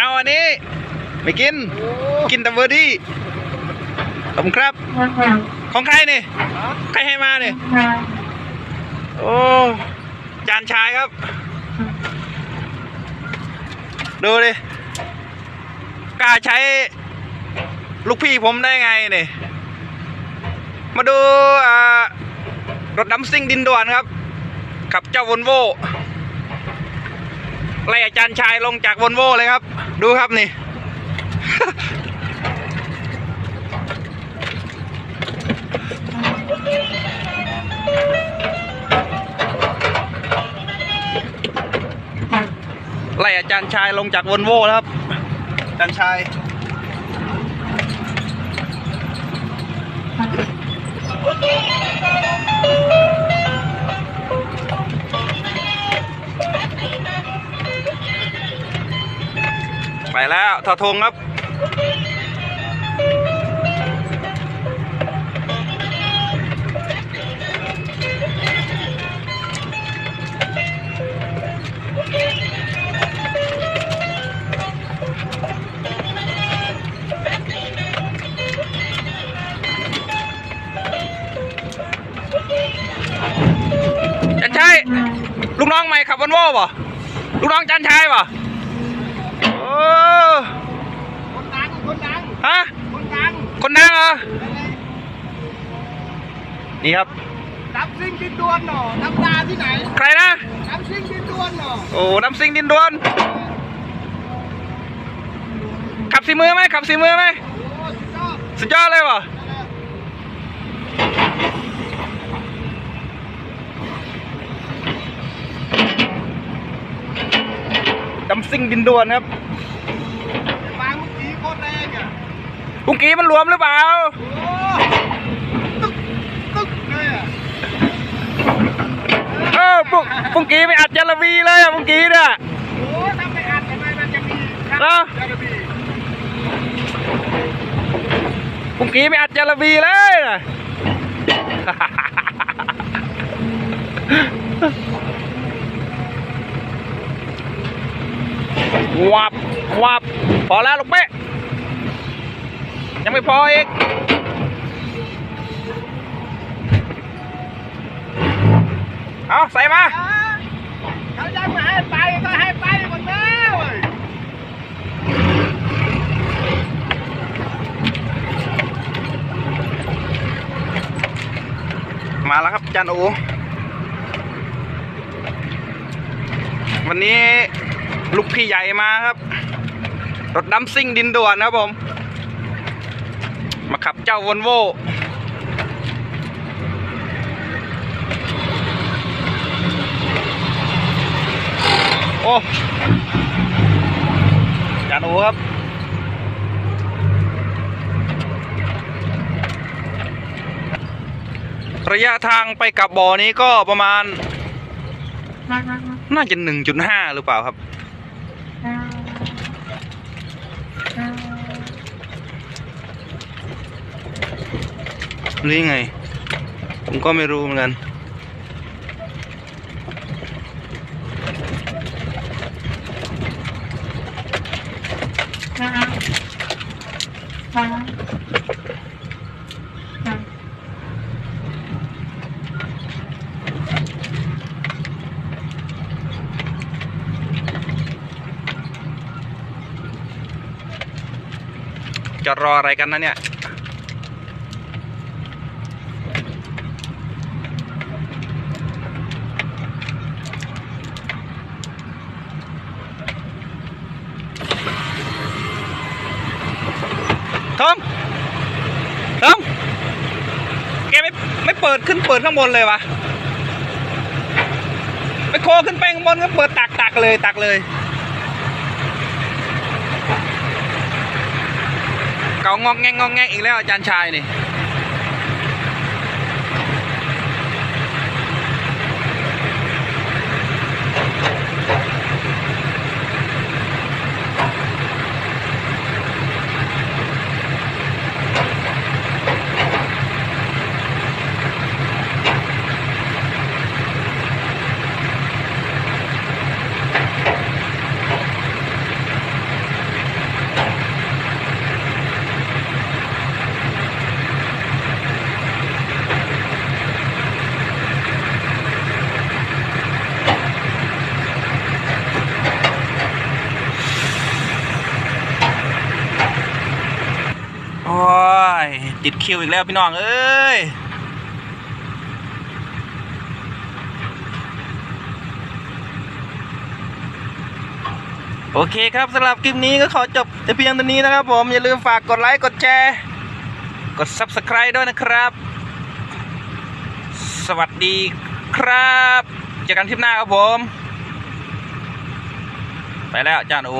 เอาอันนี้ ไม่กิน กินแต่เบอร์ดี้ขอบคุณครับ ของใครนี่ ใครให้มาเนี่ยโอ้ จานชายครับ ดูดิ กล้าใช้ลูกพี่ผมได้ไงเนี่ย มาดูอ่ารถดัมซิ่งดินด่วนครับ ขับเจ้าวอลโว่ ไล่อาจารย์ชายลงจากวอลโว่เลยครับ ดูครับนี่ ไล่อาจารย์ชายลงจากวอลโว่แล้วครับ อาจารย์ชาย ไปแล้วทอทงครับจันชัยลูกน้องใหม่ขับวันโว่ป่ะลูกน้องจันชัยป่ะ คนดังคนดังฮะคนดังคนดังเหรอนี่ครับดับซิ่งดินดวนหน่อน้ำตาที่ไหน ใครนะดับซิ่งดินดวนหน่อโอ้น้ำซิงดินดวน ขับสีมือไหมขับสีมือไหมโอ้สุดยอดสุดยอดเลยป่ะน้ำซิงดินดวนครับ แต่วางเมื่อกี้โคตรแรงอะ กุงกี้มันรวมหรือเปล่าโอ้ตึ๊กตึ๊กเลยอะเออปุ้งปุ้งกี้ไม่อัดจารวีเลยอะปุ้งกี้เนี่ยโอ้ถ้าไม่อัดทำไมมันจะมีครับเหรอจะมีปุ้งกี้ไม่อัดจารวีเลยนะวับวับพอแล้วลูกเป๊ะ ยังไม่พออีกเอาใส่มาอ่าเขายังไม่ให้ไปก็ให้ไปหมดแล้วเว้ยมาแล้วครับจันโอวันนี้ลูกพี่ใหญ่มาครับ รถดัมซิ่งดินด่วนนะครับผมมา ขับเจ้าวอลโวโอ้จันโอครับระยะทางไปกับบ่อนี้ก็ประมาณ น่าจะหนึ่งจุดห้าหรือเปล่าครับ หรือยังไง ผมก็ไม่รู้เหมือนกัน จะรออะไรกันนะเนี่ย ทอม ทอม แกไม่ไม่ เปิดขึ้นเปิดข้างบนเลยวะไปโคขึ้นไปข้างบนก็เปิดตักตักเลยตักเลย เกางอกแงงงอกแงงอีกแล้วอาจารย์ชายนี่ ติดคิวอีกแล้วพี่น้อง เอ้ยโอเคครับสำหรับคลิปนี้ก็ขอจบแต่เพียงเท่านี้นะครับผมอย่าลืมฝากกดไลค์กดแชร์ กด Subscribe ด้วยนะครับ สวัสดีครับเจอกันคลิปหน้าครับผม ไปแล้วจานอู